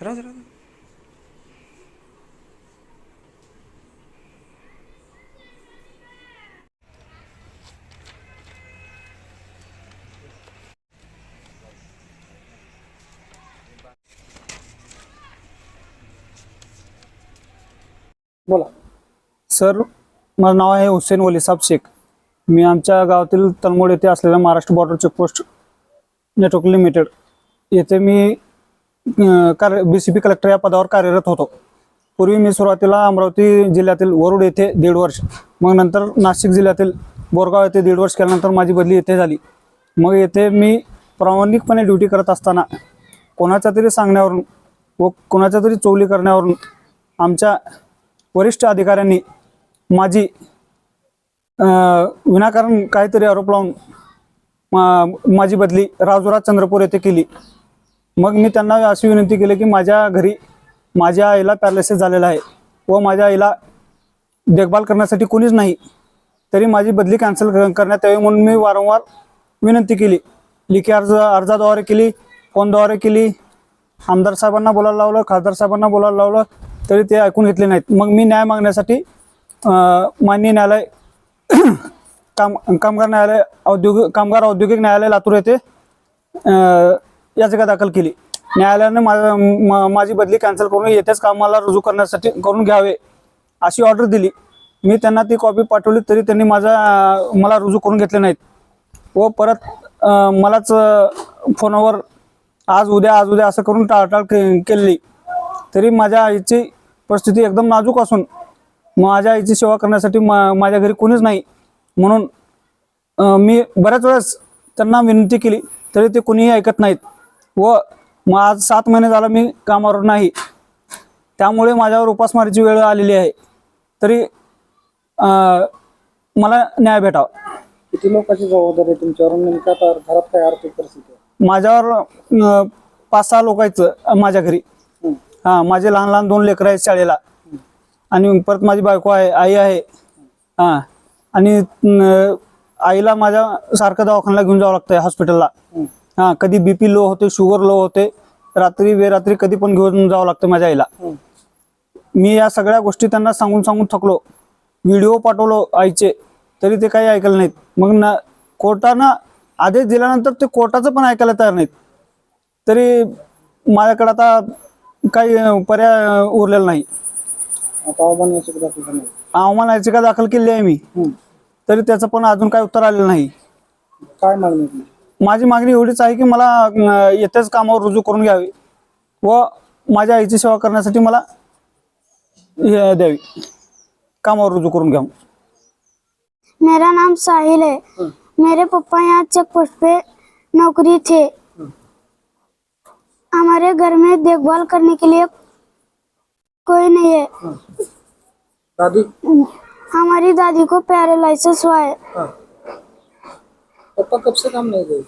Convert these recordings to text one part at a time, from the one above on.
राहू दे, राहू बोला. सर माझं नाव आहे हुसेन वलीसाब शेख. मी आमच्या गावातील तलमोड येथे असलेल्या Maharashtra border checkpost network limited येथे मी कार्य बी सी पी कलेक्टर या पदावर कार्यरत होतो. पूर्वी मी सुरुवातीला अमरावती जिल्ह्यातील वरुड येथे दीड वर्ष मग नंतर नाशिक जिल्ह्यातील बोरगाव येथे दीड वर्ष केल्यानंतर माझी बदली येथे झाली. मग येथे मी प्रामाणिकपणे ड्युटी करत असताना कोणाच्या तरी सांगण्यावरून व कोणाच्या तरी चोली करण्यावरून आमच्या वरिष्ठ अधिकाऱ्यांनी माझी विनाकारण काहीतरी आरोप लावून मा- माझी बदली राजुरा चंद्रपूर येथे केली. मग मी त्यांना अशी विनंती केली की माझ्या घरी माझ्या आईला पॅरालिसिस झालेला आहे व माझ्या आईला देखभाल करण्यासाठी कोणीच नाही. तरी माझी बदली कॅन्सल करण्यात यावी म्हणून मी वारंवार विनंती केली. लिखी अर्ज अर्जाद्वारे केली फोनद्वारे केली. आमदार साहेबांना बोलायला लावलं खासदार साहेबांना बोलायला लावलं तरी ते ऐकून घेतले नाहीत. मग मी न्याय मागण्यासाठी माननीय न्यायालय काम कामगार न्यायालय औद्योगिक कामगार औद्योगिक न्यायालय लातूर येथे याचिका दाखल केली. न्यायालयाने मा- माझी बदली कॅन्सल करून येथेच कामाला रुजू करण्यासाठी करून घ्यावे अशी ऑर्डर दिली. मी त्यांना ती कॉपी पाठवली तरी त्यांनी माझा मला रुजू करून घेतले नाहीत. व परत मलाच फोनवर आज उद्या आज उद्या असं करून टाळटाळ के केली. तरी माझ्या आईची परिस्थिती एकदम नाजूक असून माझ्या आईची सेवा करण्यासाठी मा माझ्या घरी कोणीच नाही. म्हणून मी बऱ्याच वेळेस त्यांना विनंती केली तरी ते कोणीही ऐकत नाहीत. व मग आज सात महिने झाला मी कामावर नाही. त्यामुळे माझ्यावर उपासमारीची वेळ आलेली आहे. तरी मला न्याय भेटावा. किती लोकांची जबाबदारी आहे तुमच्यावर? नेमका आता घरात काय आर्थिक परिस्थिती आहे? माझ्यावर अं, पाच सहा लोकांचं अं, माझ्या घरी. हं. हां माझे लहान लहान दोन लेकरं आहेत शाळेला. आणि परत माझी बायको आहे आई आहे. हां आणि अं, आईला माझ्या सारखं दवाखान्याला घेऊन जावं लागतंय हॉस्पिटलला. हं. हां कधी बी पी लो होते शुगर लो होते रात्री बेरात्री कधी पण घेऊन जावं लागतं माझ्या आईला. मी या सगळ्या गोष्टी त्यांना सांगून सांगून थकलो. व्हिडिओ पाठवलो आईचे तरी ते काही ऐकलं नाहीत. मग ना कोर्टानं आदेश दिल्यानंतर ते कोर्टाचं पण ऐकायला तयार नाहीत. तरी माझ्याकडे आता काही पर्याय उरलेला नाही. आव्हान याचिका दाखल केली आहे मी. तरी त्याचं पण अजून काही उत्तर आलेलं नाही. काय मागणी माझी मागणी एवढीच आहे की मला येत्याच कामावर रुजू करून घ्यावी व माझ्या आईची सेवा करण्यासाठी मला द्यावी. कामावर रुजू करून घ्यावं. मेरा नाम साहिल है। मेरे पापा यहाँ चेक पोस्ट पे नौकरी थे। हमारे घर में देखभाल करने के लिए कोई नहीं है। दादी? हमारी दादी को पैरालिसिस हुआ हाँ. पापा कब से काम नहीं गए?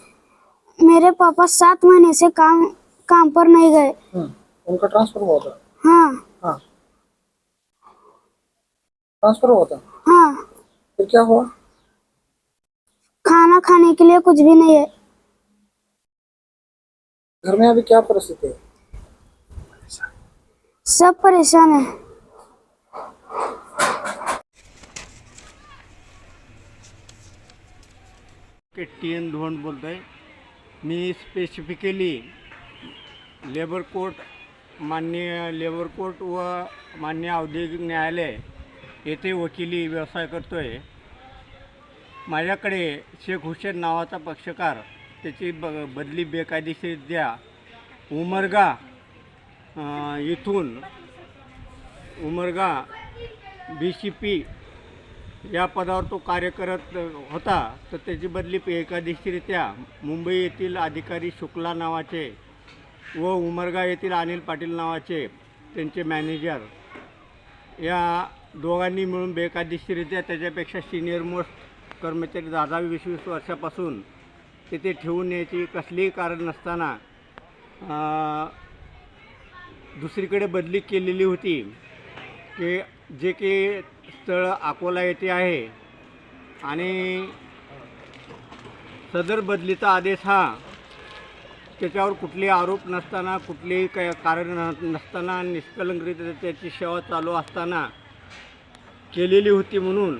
मेरे पापा सात महीने से काम काम पर नहीं गए। उनका ट्रांसफ़र हुआ था? हाँ। हाँ। ट्रांसफ़र हुआ था? हाँ। फिर क्या हुआ? खाना खाने के लिए कुछ भी नहीं है। घर में अभी क्या परिस्थिति है? सब परेशान है। टी एन धोंड बोलतो आहे मी स्पेसिफिकली लेबर कोर्ट मान्य लेबर कोर्ट व मान्य औद्योगिक न्यायालय येथे वकिली व्यवसाय करतो आहे माझ्याकडे शेख हुसेन नावाचा पक्षकार त्याची ब बदली बेकायदेशीररित्या उमरगा इथून उमरगा बी सी पी या पदावर तो कार्य करत होता तर त्याची बदली बेकायदेशीरित्या मुंबई येथील अधिकारी शुक्ला नावाचे व उमरगा येथील अनिल पाटील नावाचे त्यांचे मॅनेजर. या दोघांनी मिळून बेकायदेशीरित्या त्याच्यापेक्षा सिनियर मोस्ट कर्मचारी दहा वीस वीस वर्षापासून तिथे ठेवून यायची कसलीही कारण नसताना दुसरीकडे बदली केलेली होती की जे की स्थळ अकोला येथे आहे. आणि सदर बदलीचा आदेश हा त्याच्यावर कुठलेही आरोप नसताना कुठलेही काय कारण नसताना निष्कलंकरित्या त्याची सेवा चालू असताना केलेली होती म्हणून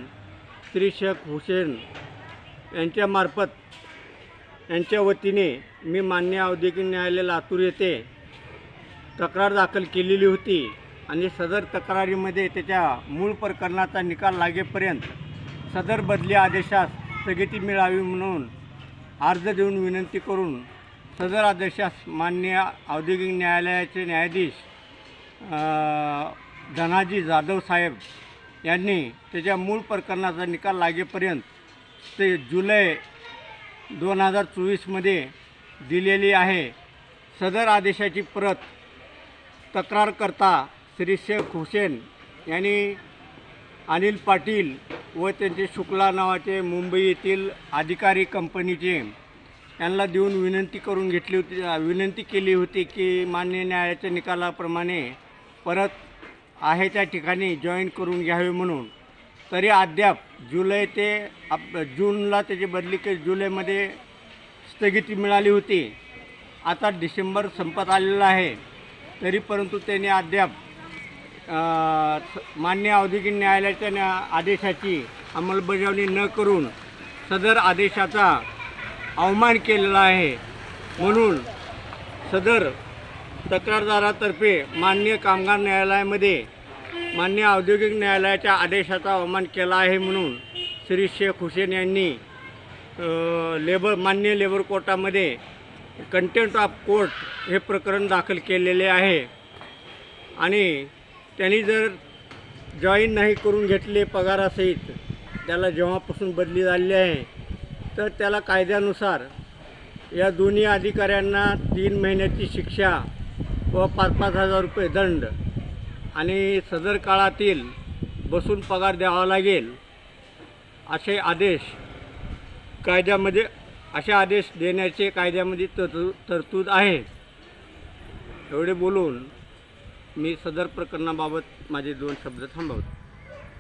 श्री शेख हुसेन यांच्यामार्फत यांच्या वतीने मी मान्य औद्योगिक न्यायालय लातूर येथे तक्रार दाखल केलेली होती. आणि सदर तक्रारीमध्ये त्याच्या मूळ प्रकरणाचा निकाल लागेपर्यंत सदर बदली आदेशास स्थगिती मिळावी म्हणून अर्ज देऊन विनंती करून सदर आदेशास मान्य औद्योगिक न्यायालयाचे न्यायाधीश धनाजी जाधव साहेब यांनी त्याच्या मूळ प्रकरणाचा निकाल लागेपर्यंत ते जुलै दोन हजार चोवीसमध्ये दिलेली आहे. सदर आदेशाची प्रत तक्रारकर्ता श्री शेख हुसेन यांनी अनिल पाटील व त्यांचे शुक्ला नावाचे मुंबई येथील अधिकारी कंपनीचे यांना देऊन विनंती करून घेतली होती. विनंती केली होती की मान्य न्यायालयाच्या निकालाप्रमाणे परत आहे त्या ठिकाणी जॉईन करून घ्यावे म्हणून. तरी अद्याप जुलै ते आप जूनला त्याची बदली के जुलैमध्ये स्थगिती मिळाली होती. आता डिसेंबर संपत आलेला आहे. तरी परंतु त्यांनी अद्याप मान्य औद्योगिक न्यायालयाच्या न्या आदेशाची अंमलबजावणी न करून सदर आदेशाचा अवमान केलेला आहे. म्हणून सदर तक्रारदारातर्फे मान्य कामगार न्यायालयामध्ये मान्य औद्योगिक न्यायालयाच्या आदेशाचा अवमान केला आहे म्हणून श्री शेख हुसेन यांनी लेबर मान्य लेबर कोर्टामध्ये कंटेंट ऑफ कोर्ट हे प्रकरण दाखल केलेले आहे. आणि त्यांनी जर जॉईन नाही करून घेतले पगारासहित त्याला जेव्हापासून बदली झालेली आहे तर त्याला कायद्यानुसार या दोन्ही अधिकाऱ्यांना तीन महिन्याची शिक्षा व पाच पाच हजार रुपये दंड आणि सदर काळातील बसून पगार द्यावा लागेल असे आदेश कायद्यामध्ये असे आदेश देण्याचे कायद्यामध्ये तरतू तरतूद आहे. एवढे बोलून मी सदर प्रकरणाबाबत माझे दोन शब्द थांबवतो.